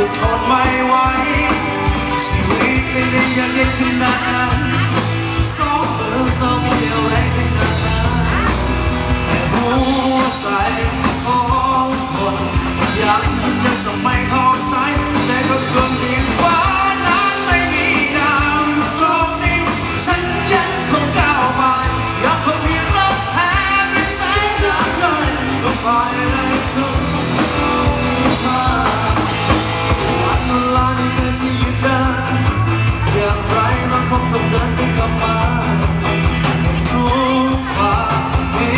จะทนไม่ไหวชีวิตเป็นอย่างนี้ขึ้นนานสองเติมเติเดียวแรงขึ้นนานแต่หัวใจของคนยังยังจะไม่เข้าใจแต่ก็เกินเพียงว่านั้นไม่มีนามตรงนี้ฉันยังคงก้าวไปยังคงมีรักแท้เป็นสายน้ำใจก็ไปเลยทุกทาง อที่ยืนได้อย่างไรเราคงต้องเดินไปกลับมาทุกฝ่ามี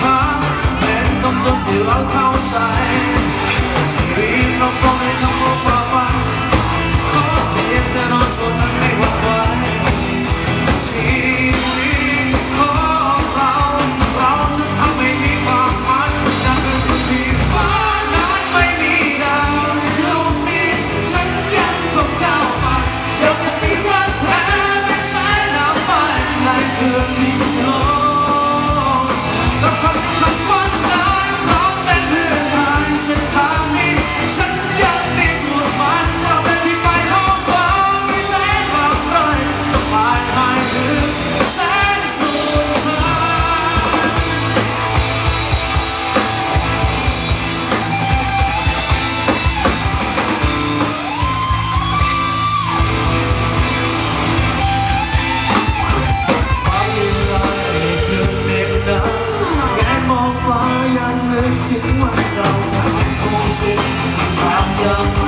พังเป็นต้คำจบที่เราเข้าใจชีวิตเราต้องให้ทำ ดังแงมองฟ้ายังนึกถึงวันเราคงสิ้นทางยัง